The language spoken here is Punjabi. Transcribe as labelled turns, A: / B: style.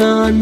A: ਓੰਕਾਰ ਨਾਨਕ